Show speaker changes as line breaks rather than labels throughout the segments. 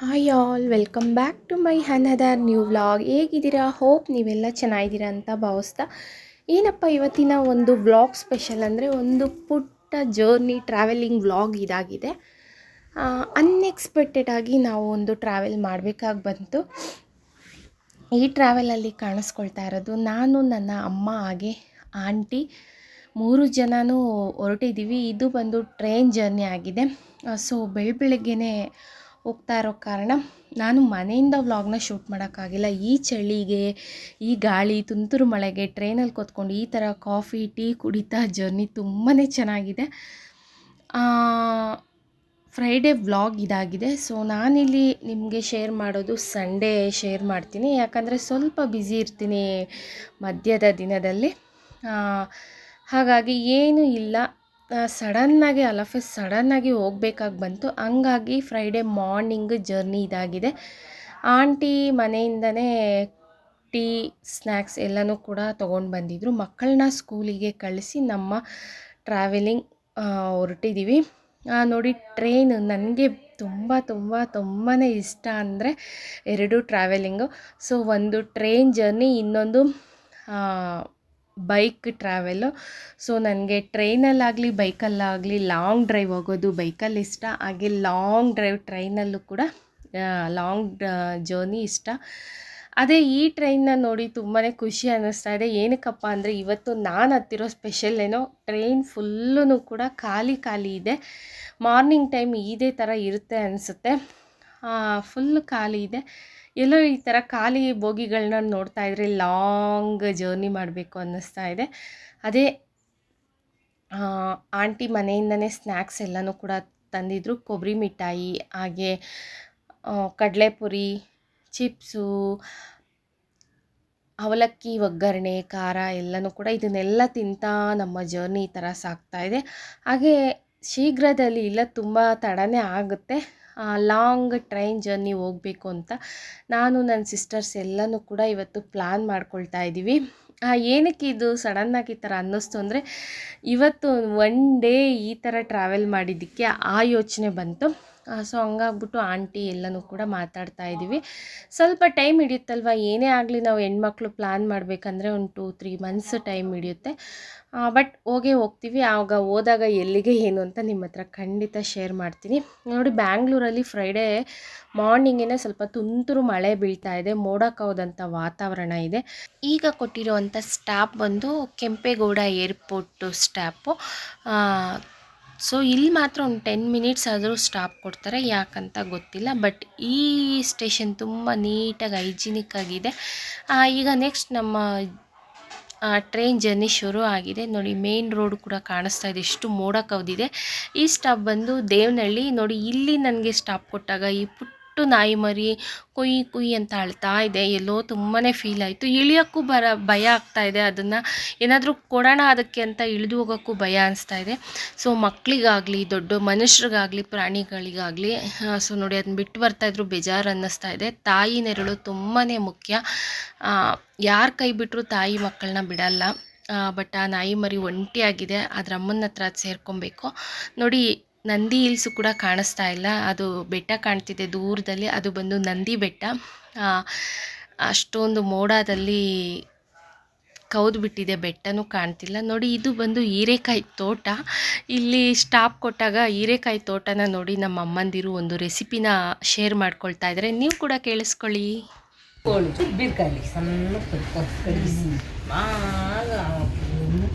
Hi all welcome back to my another new vlog ಹೇಗಿದ್ದೀರಾ? Hope ನೀವೆಲ್ಲ ಚೆನ್ನಾಗಿದ್ದೀರಾ ಅಂತ ಭಾವಿಸ್ತಾ. ಏನಪ್ಪ ಇವತ್ತಿನ ಒಂದು ವ್ಲಾಗ್ ಸ್ಪೆಷಲ್ ಅಂದರೆ ಒಂದು ಪುಟ್ಟ ಜರ್ನಿ ಟ್ರಾವೆಲಿಂಗ್ ವ್ಲಾಗ್ ಇದಾಗಿದೆ. ಅನ್ಎಕ್ಸ್ಪೆಕ್ಟೆಡಾಗಿ ನಾವು ಒಂದು ಟ್ರಾವೆಲ್ ಮಾಡಬೇಕಾಗಿ ಬಂತು. ಈ ಟ್ರಾವೆಲಲ್ಲಿ ಕಾಣಿಸ್ಕೊಳ್ತಾ ಇರೋದು ನಾನು, ನನ್ನ ಅಮ್ಮ ಹಾಗೆ ಆಂಟಿ ಮೂರು ಜನನೂ ಹೊರಟಿದ್ದೀವಿ ಇದು ಬಂದು ಟ್ರೈನ್ ಜರ್ನಿ ಆಗಿದೆ. ಸೊ ಬೆಳ ಬೆಳಗ್ಗೆನೇ ಹೋಗ್ತಾ ಇರೋ ಕಾರಣ ನಾನು ಮನೆಯಿಂದ ವ್ಲಾಗ್ನ ಶೂಟ್ ಮಾಡೋಕ್ಕಾಗಿಲ್ಲ. ಈ ಚಳಿಗೆ, ಈ ಗಾಳಿ, ತುಂತುರು ಮಳೆಗೆ ಟ್ರೈನಲ್ಲಿ ಕೂತ್ಕೊಂಡು ಈ ಥರ ಕಾಫಿ, ಟೀ ಕುಡಿತಾ ಜರ್ನಿ ತುಂಬಾ ಚೆನ್ನಾಗಿದೆ. ಫ್ರೈಡೇ ವ್ಲಾಗ್ ಇದಾಗಿದೆ. ಸೊ, ನಾನಿಲ್ಲಿ ನಿಮಗೆ ಶೇರ್ ಮಾಡೋದು ಸಂಡೇ ಶೇರ್ ಮಾಡ್ತೀನಿ. ಯಾಕಂದರೆ ಸ್ವಲ್ಪ ಬ್ಯುಸಿ ಇರ್ತೀನಿ ಮಧ್ಯದ ದಿನದಲ್ಲಿ. ಹಾಗಾಗಿ ಏನೂ ಇಲ್ಲ. ಸಡನ್ನಾಗಿ ಅಲಫೆ ಸಡನ್ನಾಗಿ ಹೋಗ್ಬೇಕಾಗಿ ಬಂತು. ಹಂಗಾಗಿ ಫ್ರೈಡೇ ಮಾರ್ನಿಂಗ್ ಜರ್ನಿ ಇದಾಗಿದೆ. ಆಂಟಿ ಮನೆಯಿಂದನೇ ಟೀ ಸ್ನ್ಯಾಕ್ಸ್ ಎಲ್ಲನೂ ಕೂಡ ತೊಗೊಂಡು ಬಂದಿದ್ದರು ಮಕ್ಕಳನ್ನ ಸ್ಕೂಲಿಗೆ ಕಳಿಸಿ ನಮ್ಮ ಟ್ರಾವೆಲಿಂಗ್ ಹೊರಟಿದ್ದೀವಿ ನೋಡಿ ಟ್ರೈನ್ ನನಗೆ ತುಂಬ ತುಂಬ ತುಂಬಾ ಇಷ್ಟ ಅಂದರೆ ಎರಡು ಟ್ರಾವೆಲಿಂಗು ಸೊ ಒಂದು ಟ್ರೈನ್ ಜರ್ನಿ ಇನ್ನೊಂದು ಬೈಕ್ ಟ್ರಾವೆಲು. ಸೊ, ನನಗೆ ಟ್ರೈನಲ್ಲಾಗಲಿ, ಬೈಕಲ್ಲಾಗಲಿ, ಲಾಂಗ್ ಡ್ರೈವ್ ಹೋಗೋದು ಬೈಕಲ್ಲಿ ಇಷ್ಟ. ಹಾಗೆ ಲಾಂಗ್ ಡ್ರೈವ್ ಟ್ರೈನಲ್ಲೂ ಕೂಡ ಲಾಂಗ್ ಜರ್ನಿ ಇಷ್ಟ. ಅದೇ ಈ ಟ್ರೈನ್ನ ನೋಡಿ ತುಂಬಾ ಖುಷಿ ಅನ್ನಿಸ್ತಾ ಇದೆ. ಏನಕ್ಕಪ್ಪ ಅಂದರೆ, ಇವತ್ತು ನಾನು ಹತ್ತಿರೋ ಸ್ಪೆಷಲ್ ಏನೋ, ಟ್ರೈನ್ ಫುಲ್ಲೂ ಕೂಡ ಖಾಲಿ ಖಾಲಿ ಇದೆ. ಮಾರ್ನಿಂಗ್ ಟೈಮ್ ಇದೇ ಥರ ಇರುತ್ತೆ ಅನಿಸುತ್ತೆ. ಫುಲ್ ಖಾಲಿ ಇದೆ. ಎಲ್ಲೋ ಈ ಥರ ಖಾಲಿ ಬೋಗಿಗಳನ್ನ ನೋಡ್ತಾ ಇದ್ರೆ ಲಾಂಗ್ ಜರ್ನಿ ಮಾಡಬೇಕು ಅನ್ನಿಸ್ತಾ ಇದೆ. ಅದೇ ಆಂಟಿ ಮನೆಯಿಂದನೇ ಸ್ನ್ಯಾಕ್ಸ್ ಎಲ್ಲನೂ ಕೂಡ ತಂದಿದ್ರು. ಕೊಬ್ಬರಿ ಮಿಠಾಯಿ, ಹಾಗೆ ಕಡಲೆಪುರಿ, ಚಿಪ್ಸು, ಅವಲಕ್ಕಿ, ಒಗ್ಗರಣೆ, ಖಾರ ಎಲ್ಲನೂ ಕೂಡ ಇದನ್ನೆಲ್ಲ ತಿಂತಾ ನಮ್ಮ ಜರ್ನಿ ಈ ಥರ ಸಾಗ್ತಾ ಇದೆ. ಹಾಗೆ ಶೀಘ್ರದಲ್ಲಿ ಇಲ್ಲ, ತುಂಬ ತಡನೇ ಆಗುತ್ತೆ. ಲಾಂಗ್ ಟ್ರೈನ್ ಜರ್ನಿ ಹೋಗಬೇಕು ಅಂತ ನಾನು ನನ್ನ ಸಿಸ್ಟರ್ಸ್ ಎಲ್ಲನೂ ಕೂಡ ಇವತ್ತು ಪ್ಲ್ಯಾನ್ ಮಾಡ್ಕೊಳ್ತಾ ಇದ್ದೀವಿ ಏನಕ್ಕೆ ಇದು ಸಡನ್ನಾಗಿ ಈ ಥರ ಅನ್ನಿಸ್ತು ಅಂದರೆ ಇವತ್ತು ಒನ್ ಡೇ ಈ ಥರ ಟ್ರಾವೆಲ್ ಮಾಡಿದ್ದಕ್ಕೆ ಆ ಯೋಚನೆ ಬಂತು. ಸೊ ಹಂಗಾಗ್ಬಿಟ್ಟು ಆಂಟಿ ಎಲ್ಲನೂ ಕೂಡ ಮಾತಾಡ್ತಾ ಇದ್ದೀವಿ. ಸ್ವಲ್ಪ ಟೈಮ್ ಹಿಡಿಯುತ್ತಲ್ವ? ಏನೇ ಆಗಲಿ ನಾವು ಹೆಣ್ಮಕ್ಳು ಪ್ಲ್ಯಾನ್ ಮಾಡಬೇಕಂದ್ರೆ ಒಂದು ಟೂ, ತ್ರೀ ಮಂತ್ಸ್ ಟೈಮ್ ಹಿಡಿಯುತ್ತೆ. ಬಟ್ ಹೋಗೇ ಹೋಗ್ತೀವಿ. ಆವಾಗ ಹೋದಾಗ ಎಲ್ಲಿಗೆ ಏನು ಅಂತ ನಿಮ್ಮ ಹತ್ರ ಖಂಡಿತ ಶೇರ್ ಮಾಡ್ತೀನಿ. ನೋಡಿ, ಬ್ಯಾಂಗ್ಳೂರಲ್ಲಿ ಫ್ರೈಡೇ ಮಾರ್ನಿಂಗೇ ಸ್ವಲ್ಪ ತುಂತುರು ಮಳೆ ಬೀಳ್ತಾ ಇದೆ. ಮೋಡ ವಾತಾವರಣ ಇದೆ. ಈಗ ಕೊಟ್ಟಿರುವಂಥ ಸ್ಟಾಪ್ ಬಂದು ಕೆಂಪೇಗೌಡ ಏರ್ಪೋರ್ಟು ಸ್ಟಾಪು ಸೊ ಇಲ್ಲಿ ಮಾತ್ರ ಒಂದು ಟೆನ್ ಮಿನಿಟ್ಸ್ ಆದರೂ ಸ್ಟಾಪ್ ಕೊಡ್ತಾರೆ, ಯಾಕಂತ ಗೊತ್ತಿಲ್ಲ ಬಟ್ ಈ ಸ್ಟೇಷನ್ ತುಂಬ ನೀಟಾಗಿ ಹೈಜಿನಿಕ್ ಆಗಿದೆ. ಈಗ ನೆಕ್ಸ್ಟ್ ನಮ್ಮ ಟ್ರೈನ್ ಜರ್ನಿ ಶುರು ಆಗಿದೆ. ನೋಡಿ ಮೇನ್ ರೋಡ್ ಕೂಡ ಕಾಣಿಸ್ತಾ ಇದೆ, ಎಷ್ಟು ಮೋಡ ಕವಿದಿದೆ. ಈ ಸ್ಟಾಪ್ ಬಂದು ದೇವನಹಳ್ಳಿ. ನೋಡಿ, ಇಲ್ಲಿ ನನಗೆ ಸ್ಟಾಪ್ ಕೊಟ್ಟಾಗ ಈ ಪುಟ್ಟ ನಾಯಿ ಮರಿ, ಕುಯ್ ಕುಯ್ ಅಂತ ಅಳ್ತಾ ಇದೆ. ಎಲ್ಲೋ ತುಂಬಾ ಫೀಲ್ ಆಯಿತು. ಇಳಿಯೋಕ್ಕೂ ಬರ, ಭಯ ಆಗ್ತಾ ಇದೆ. ಅದನ್ನು ಏನಾದರೂ ಕೊಡೋಣ ಅದಕ್ಕೆ ಅಂತ ಇಳಿದು ಹೋಗೋಕ್ಕೂ ಭಯ ಅನಿಸ್ತಾ ಇದೆ. ಸೊ ಮಕ್ಕಳಿಗಾಗಲಿ ದೊಡ್ಡ ಮನುಷ್ಯರಿಗಾಗಲಿ, ಪ್ರಾಣಿಗಳಿಗಾಗಲಿ ಸೊ ನೋಡಿ ಅದನ್ನ ಬಿಟ್ಟು ಬರ್ತಾಯಿದ್ರು ಬೇಜಾರು ಅನ್ನಿಸ್ತಾ ಇದೆ. ತಾಯಿ ನೆರಳು ತುಂಬಾ ಮುಖ್ಯ. ಯಾರ ಕೈ ಬಿಟ್ಟರು ತಾಯಿ ಮಕ್ಕಳನ್ನ ಬಿಡಲ್ಲ. ಬಟ್ ಆ ನಾಯಿ ಮರಿ ಒಂಟಿಯಾಗಿದೆ. ಅದರ ಅಮ್ಮನ ಹತ್ರ ಸೇರ್ಕೊಬೇಕು. ನೋಡಿ ನಂದಿ ಹಿಲ್ಸು ಕೂಡ ಕಾಣಿಸ್ತಾ ಇಲ್ಲ. ಅದು ಬೆಟ್ಟ ಕಾಣ್ತಿದೆ ದೂರದಲ್ಲಿ. ಅದು ಬಂದು ನಂದಿ ಬೆಟ್ಟ. ಅಷ್ಟೊಂದು ಮೋಡದಲ್ಲಿ ಕೌದು ಬಿಟ್ಟಿದೆ. ಬೆಟ್ಟನೂ ಕಾಣ್ತಿಲ್ಲ. ನೋಡಿ, ಇದು ಬಂದು ಹೀರೆಕಾಯಿ ತೋಟ. ಇಲ್ಲಿ ಸ್ಟಾಪ್ ಕೊಟ್ಟಾಗ ಹೀರೆಕಾಯಿ ತೋಟನ ನೋಡಿ ನಮ್ಮ ಅಮ್ಮಂದಿರು ಒಂದು ರೆಸಿಪಿನ ಶೇರ್ ಮಾಡ್ಕೊಳ್ತಾ ಇದ್ದಾರೆ. ನೀವು ಕೂಡ ಕೇಳಿಸ್ಕೊಳ್ಳಿ.
ಸಣ್ಣ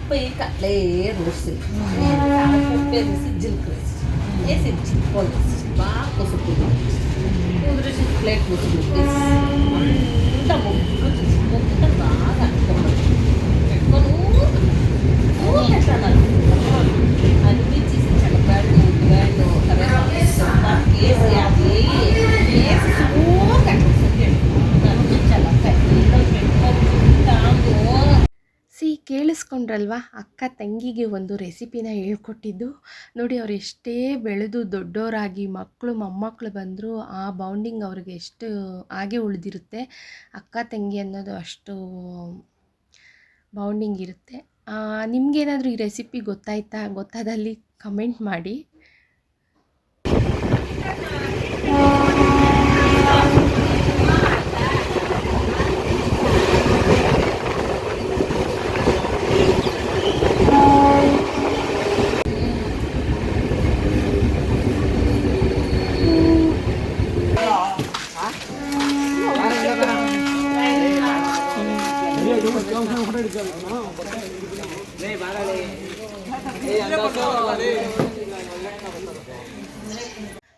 போயிட்டு அப்படியே ரோஸ் பேர் சிஜில் கிரேஸ் ఏ సిద్ధి పోలీస్ బాగా కొసుకు కుదిరేసి ప్లేట్ కొసుకు అంత ముగ్గురు ముగ్గురు బాగా అనుకున్నాను ఎక్కడ
ఎట్లా ಕೇಳಿಸ್ಕೊಂಡ್ರಲ್ವಾ ಅಕ್ಕ ತಂಗಿಗೆ ಒಂದು ರೆಸಿಪಿನ ಹೇಳ್ಕೊಟ್ಟಿದ್ದು. ನೋಡಿ, ಅವ್ರು ಎಷ್ಟೇ ಬೆಳೆದು ದೊಡ್ಡವರಾಗಿ ಮಕ್ಕಳು ಮೊಮ್ಮಕ್ಕಳು ಬಂದರೂ ಆ ಬೌಂಡಿಂಗ್ ಅವ್ರಿಗೆ ಎಷ್ಟು ಹಾಗೆ ಉಳಿದಿರುತ್ತೆ. ಅಕ್ಕ ತಂಗಿ ಅನ್ನೋದು ಅಷ್ಟು ಬೌಂಡಿಂಗ್ ಇರುತ್ತೆ. ನಿಮಗೇನಾದರೂ ಈ ರೆಸಿಪಿ ಗೊತ್ತಾಯ್ತಾ? ಗೊತ್ತಾದಲ್ಲಿ ಕಮೆಂಟ್ ಮಾಡಿ.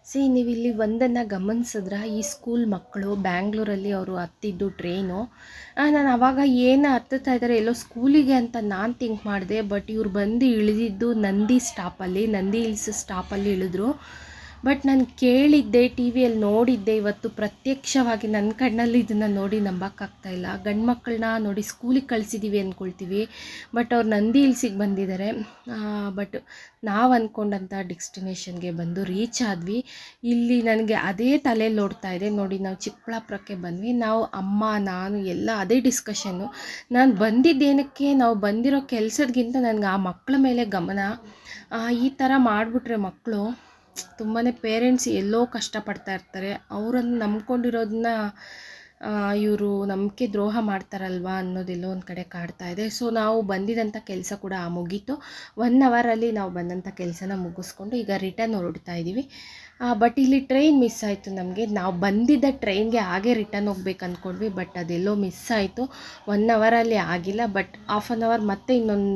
ಸಿ ನೀವು ಇಲ್ಲಿ ಒಂದನ್ನು ಗಮನಿಸಿದ್ರೆ? ಈ ಸ್ಕೂಲ್ ಮಕ್ಕಳು ಬ್ಯಾಂಗ್ಳೂರಲ್ಲಿ ಅವರು ಹತ್ತಿದ್ದು ಟ್ರೈನು ನಾನು ಅವಾಗ ಏನು ಹತ್ತುತ್ತಾ ಇದ್ದಾರೆ ಎಲ್ಲೋ ಸ್ಕೂಲಿಗೆ ಅಂತ ನಾನು ಥಿಂಕ್ ಮಾಡಿದೆ ಬಟ್ ಇವ್ರು ಬಂದು ಇಳಿದಿದ್ದು ನಂದಿ ಸ್ಟಾಪಲ್ಲಿ ನಂದಿ ಹಿಲ್ಸ್ ಸ್ಟಾಪಲ್ಲಿ ಇಳಿದ್ರು. ಬಟ್ ನಾನು ಕೇಳಿದ್ದೆ, ಟಿ ವಿಯಲ್ಲಿ ನೋಡಿದ್ದೆ, ಇವತ್ತು ಪ್ರತ್ಯಕ್ಷವಾಗಿ ನನ್ನ ಕಣ್ಣಲ್ಲಿ ಇದನ್ನು ನೋಡಿ ನಂಬಕ್ಕಾಗ್ತಾ ಇಲ್ಲ. ಗಂಡು ಮಕ್ಕಳನ್ನ ನೋಡಿ ಸ್ಕೂಲಿಗೆ ಕಳಿಸಿದ್ದೀವಿ ಅಂದ್ಕೊಳ್ತೀವಿ ಬಟ್ ಅವ್ರು ನಂದಿ ಹಿಲ್ಸಿಗೆ ಬಂದಿದ್ದಾರೆ ಬಟ್ ನಾವು ಅಂದ್ಕೊಂಡಂಥ ಡೆಸ್ಟಿನೇಷನ್ಗೆ ಬಂದು ರೀಚ್ ಆದ್ವಿ. ಇಲ್ಲಿ ನನಗೆ ಅದೇ ತಲೆಯಲ್ಲಿ ಓಡ್ತಾ ಇದೆ. ನೋಡಿ ನಾವು ಚಿಕ್ಕಬಳ್ಳಾಪುರಕ್ಕೆ ಬಂದ್ವಿ. ನಾವು ಅಮ್ಮ, ನಾನು ಎಲ್ಲ ಅದೇ ಡಿಸ್ಕಷನ್ನು. ನಾನು ಬಂದಿದ್ದೇನಕ್ಕೆ, ನಾವು ಬಂದಿರೋ ಕೆಲಸದಗಿಂತ ನನಗೆ ಆ ಮಕ್ಕಳ ಮೇಲೆ ಗಮನ. ಈ ಥರ ಮಾಡಿಬಿಟ್ರೆ ಮಕ್ಕಳು ತುಂಬಾ ಪೇರೆಂಟ್ಸ್ ಎಲ್ಲೋ ಕಷ್ಟಪಡ್ತಾ ಇರ್ತಾರೆ. ಅವರನ್ನು ನಂಬ್ಕೊಂಡಿರೋದನ್ನ ಇವರು ನಂಬಿಕೆ ದ್ರೋಹ ಮಾಡ್ತಾರಲ್ವಾ ಅನ್ನೋದೆಲ್ಲೋ ಒಂದು ಕಡೆ ಕಾಡ್ತಾ ಇದೆ. ಸೊ ನಾವು ಬಂದಿದ್ದಂಥ ಕೆಲಸ ಕೂಡ ಆ ಮುಗೀತು. ಒನ್ ಅವರಲ್ಲಿ ನಾವು ಬಂದಂಥ ಕೆಲಸನ ಮುಗಿಸ್ಕೊಂಡು ಈಗ ರಿಟರ್ನ್ ಹೊರಡ್ತಾ ಇದ್ದೀವಿ ಬಟ್ ಇಲ್ಲಿ ಟ್ರೈನ್ ಮಿಸ್ ಆಯಿತು ನಮಗೆ. ನಾವು ಬಂದಿದ್ದ ಟ್ರೈನ್ಗೆ ಹಾಗೆ ರಿಟರ್ನ್ ಹೋಗ್ಬೇಕು ಅಂದ್ಕೊಂಡ್ವಿ ಬಟ್ ಅದೆಲ್ಲೋ ಮಿಸ್ ಆಯಿತು. ಒನ್ ಅವರಲ್ಲಿ ಆಗಿಲ್ಲ ಬಟ್ ಹಾಫ್ ಆನ್ ಅವರ್ ಮತ್ತೆ ಇನ್ನೊಂದು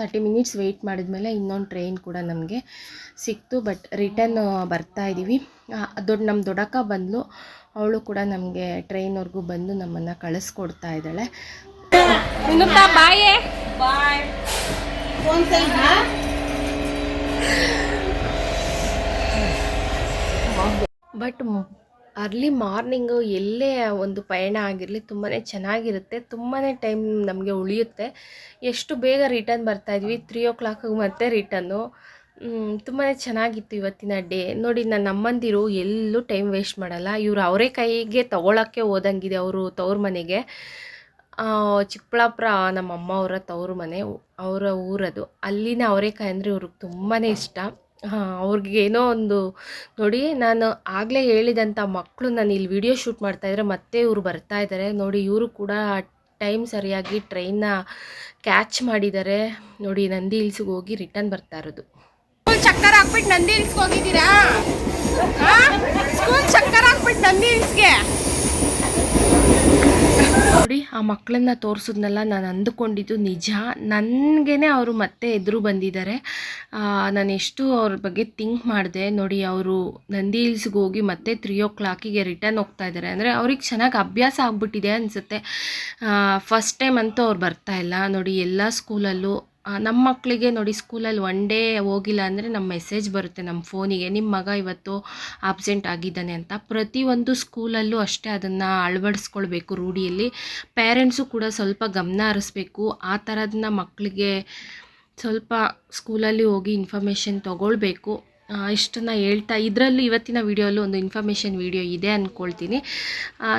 ತರ್ಟಿ ಮಿನಿಟ್ಸ್ ವೆಯ್ಟ್ ಮಾಡಿದ್ಮೇಲೆ ಇನ್ನೊಂದು ಟ್ರೈನ್ ಕೂಡ ನಮಗೆ ಸಿಕ್ತು ಬಟ್ ರಿಟರ್ನ್ ಬರ್ತಾ ಇದ್ದೀವಿ ದೊಡ್ಡ ನಮ್ಮ ದೊಡ್ಡಕ್ಕ ಬಂದಳು ಅವಳು ಕೂಡ ನಮಗೆ ಟ್ರೈನ್ವರೆಗೂ ಬಂದು ನಮ್ಮನ್ನು ಕಳಿಸ್ಕೊಡ್ತಾ ಇದ್ದಾಳೆ. ಬಟ್ ಅರ್ಲಿ ಮಾರ್ನಿಂಗು ಎಲ್ಲೇ ಒಂದು ಪಯಣ ಆಗಿರಲಿ ತುಂಬಾ ಚೆನ್ನಾಗಿರುತ್ತೆ ತುಂಬಾ ಟೈಮ್ ನಮಗೆ ಉಳಿಯುತ್ತೆ. ಎಷ್ಟು ಬೇಗ ರಿಟರ್ನ್ ಬರ್ತಾಯಿದ್ವಿ ತ್ರೀ ಓ ಕ್ಲಾಕಿಗೆ ಮತ್ತೆ ರಿಟರ್ನು. ತುಂಬಾ ಚೆನ್ನಾಗಿತ್ತು ಇವತ್ತಿನ ಡೇ. ನೋಡಿ ನನ್ನ ಅಮ್ಮಂದಿರು ಎಲ್ಲೂ ಟೈಮ್ ವೇಸ್ಟ್ ಮಾಡಲ್ಲ. ಇವರು ಅವರೇ ಕೈಗೆ ತೊಗೊಳಕ್ಕೆ ಹೋದಂಗಿದೆ ಅವರು ತವ್ರ ಮನೆಗೆ. ಚಿಕ್ಕಬಳ್ಳಾಪುರ ನಮ್ಮ ಅಮ್ಮ ಅವರ ತವ್ರ ಮನೆ, ಅವರ ಊರದು. ಅಲ್ಲಿನ ಅವರೇಕಾಯಿ ಅಂದರೆ ಇವ್ರಿಗೆ ತುಂಬಾ ಇಷ್ಟ. ಹಾಂ, ಅವ್ರಿಗೆ ಏನೋ ಒಂದು ನೋಡಿ, ನಾನು ಆಗಲೇ ಹೇಳಿದಂಥ ಮಕ್ಕಳು ನಾನು ಇಲ್ಲಿ ವಿಡಿಯೋ ಶೂಟ್ ಮಾಡ್ತಾಯಿದ್ರೆ ಮತ್ತೆ ಇವರು ಬರ್ತಾ ಇದ್ದಾರೆ ನೋಡಿ, ಇವರು ಕೂಡ ಟೈಮ್ ಸರಿಯಾಗಿ ಟ್ರೈನ್ನ ಕ್ಯಾಚ್ ಮಾಡಿದ್ದಾರೆ ನೋಡಿ, ನಂದಿ ಹಿಲ್ಸ್ಗೆ ಹೋಗಿ ರಿಟರ್ನ್ ಬರ್ತಾ ಇರೋದು. ಚಕ್ಕರ್ ಹಾಕ್ಬಿಟ್ಟು ನಂದಿ ಹಿಲ್ಸ್ಗೆ ಹೋಗಿದ್ದೀರಾ? ಚಕ್ಕರ್ ಹಾಕ್ಬಿಟ್ಟು ನಂದಿ ಹಿಲ್ಸ್ಗೆ ಆ ಮಕ್ಕಳನ್ನ ತೋರಿಸಿದ್ನಲ್ಲ ನಾನು ಅಂದುಕೊಂಡಿದ್ದು ನಿಜ. ನನಗೇ ಅವರು ಮತ್ತೆ ಎದುರು ಬಂದಿದ್ದಾರೆ. ನಾನು ಎಷ್ಟು ಅವ್ರ ಬಗ್ಗೆ ಥಿಂಕ್ ಮಾಡಿದೆ. ನೋಡಿ, ಅವರು ನಂದಿ ಹಿಲ್ಸ್ಗೆ ಹೋಗಿ ಮತ್ತೆ ತ್ರೀ ಓ ಕ್ಲಾಕಿಗೆ ರಿಟರ್ನ್ ಹೋಗ್ತಾ ಇದ್ದಾರೆ. ಅಂದರೆ ಅವ್ರಿಗೆ ಚೆನ್ನಾಗಿ ಅಭ್ಯಾಸ ಆಗ್ಬಿಟ್ಟಿದೆ ಅನಿಸುತ್ತೆ. ಫಸ್ಟ್ ಟೈಮ್ ಅಂತೂ ಅವ್ರು ಬರ್ತಾ ಇಲ್ಲ. ನೋಡಿ, ಎಲ್ಲ ಸ್ಕೂಲಲ್ಲೂ ನಮ್ಮ ಮಕ್ಕಳಿಗೆ ನೋಡಿ ಸ್ಕೂಲಲ್ಲಿ ಒನ್ ಡೇ ಹೋಗಿಲ್ಲ ಅಂದರೆ ನಮ್ಮ ಮೆಸೇಜ್ ಬರುತ್ತೆ ನಮ್ಮ ಫೋನಿಗೆ ನಿಮ್ಮ ಮಗ ಇವತ್ತು ಆಬ್ಸೆಂಟ್ ಆಗಿದ್ದಾನೆ ಅಂತ. ಪ್ರತಿಯೊಂದು ಸ್ಕೂಲಲ್ಲೂ ಅಷ್ಟೇ ಅದನ್ನು ಅಳವಡಿಸ್ಕೊಳ್ಬೇಕು ರೂಢಿಯಲ್ಲಿ. ಪೇರೆಂಟ್ಸು ಕೂಡ ಸ್ವಲ್ಪ ಗಮನ ಹರಿಸ್ಬೇಕು. ಆ ಥರದನ್ನ ಮಕ್ಕಳಿಗೆ ಸ್ವಲ್ಪ ಸ್ಕೂಲಲ್ಲಿ ಹೋಗಿ ಇನ್ಫಾರ್ಮೇಷನ್ ತೊಗೊಳ್ಬೇಕು. ಇಷ್ಟನ್ನು ಹೇಳ್ತಾ, ಇದರಲ್ಲೂ ಇವತ್ತಿನ ವೀಡಿಯೋಲ್ಲೂ ಒಂದು ಇನ್ಫಾರ್ಮೇಷನ್ ವೀಡಿಯೋ ಇದೆ ಅಂದ್ಕೊಳ್ತೀನಿ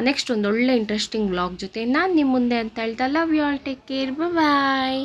ನೆಕ್ಸ್ಟ್ ಒಂದು ಒಳ್ಳೆ ಇಂಟ್ರೆಸ್ಟಿಂಗ್ ವ್ಲಾಗ್ ಜೊತೆ ನಾನು ನಿಮ್ಮ ಮುಂದೆ ಅಂತ ಹೇಳ್ತಾ love you all take care bye